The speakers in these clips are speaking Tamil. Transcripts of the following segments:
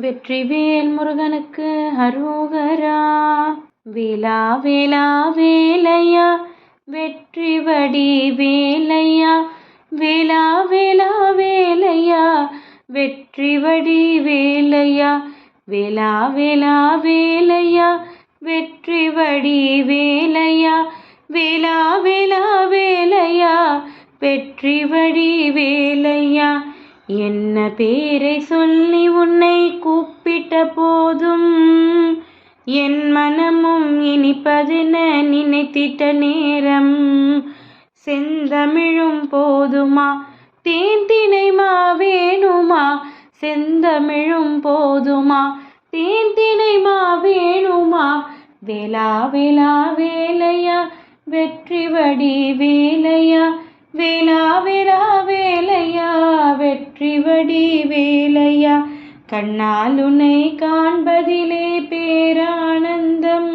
வெற்றிவேல் முருகனுக்கு அருகரா. வேலா வேலா வேலையா. வெற்றி வடி வேலையா. வேலா வேலா வேலையா. வெற்றி வடி வேலையா. வேலா வேலா வேலையா. வெற்றி வடி வேலையா. வேலா வேலா வேலையா. வெற்றி வடி வேலையா. என்ன பேரை சொல்லி உன்னை கூப்பிட்ட போதும்? என் மனமும் இனிப்பதென நினைத்திட்ட நேரம். செந்தமிழும் போதுமா? தேந்தினைமா வேணுமா செந்தமிழும் போதுமா? தேந்தினைமா வேணுமா வேளா வேளா வேலையா வெற்றி வடி வேலையா வேளா வேளா வே கண்ணால் உன்னை காண்பதிலே பேரானந்தம்.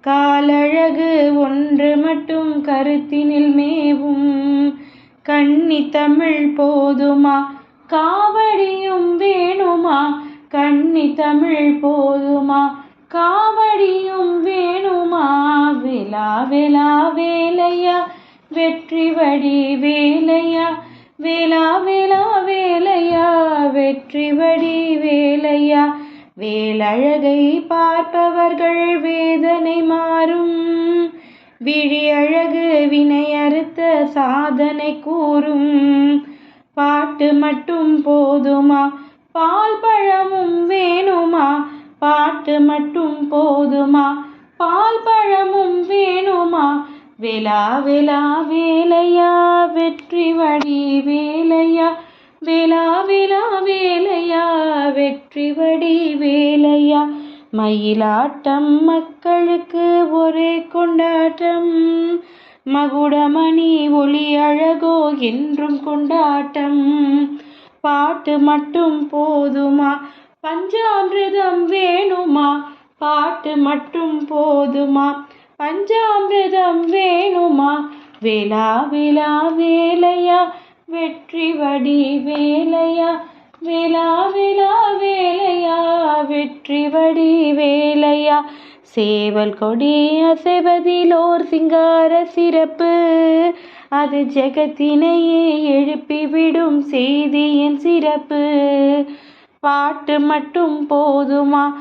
காலழகு ஒன்று மட்டும் கருத்தினில் மேவும். கண்ணி தமிழ் போதுமா? காவடியும் வேணுமா? கண்ணி தமிழ் போதுமா? காவடியும் வேணுமா? விழா விழா வேலையா வெற்றி வழி வேலையா விழா விழா வேலையா வெற்றி வடி வேலையா வேலழகை பார்ப்பவர்கள் வேதனை மாறும். விழி அழகு வினை அறுத்த சாதனை கூறும். பாட்டு மட்டும் போதுமா? பால் பழமும் வேணுமா? பாட்டு மட்டும் போதுமா? பால் பழமும் வேணுமா? வேலா வேலா வேலையா? வெற்றி வடி வேலையா வேலா விழா வேலையா வெற்றி வடி வேலையா. மயிலாட்டம் மக்களுக்கு ஒரே கொண்டாட்டம். மகுடமணி ஒளி அழகோ என்றும் கொண்டாட்டம். பாட்டு மட்டும் போதுமா? பஞ்சாமிரதம் வேணுமா? பாட்டு மட்டும் போதுமா? பஞ்சாமிரதம் வேணுமா? விழா விழா வேலையா. வெற்றி வடி வேலையா? வேலா வேலா வேலையா? வெற்றி வடி வேலையா? சேவல் கொடி அசைவதிலோர் சிங்கார சிறப்பு. அது ஜெகத்தினையே எழுப்பிவிடும் செய்தியின் சிறப்பு. பாட்டு மட்டும் போதுமா?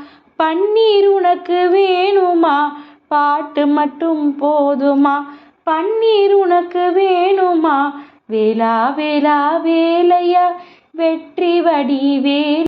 பன்னீர் உனக்கு வேணுமா? பாட்டு மட்டும் போதுமா? பன்னீர் உனக்கு வேணுமா? வேலா வேலா வேலையா வெற்றி வடி வேல்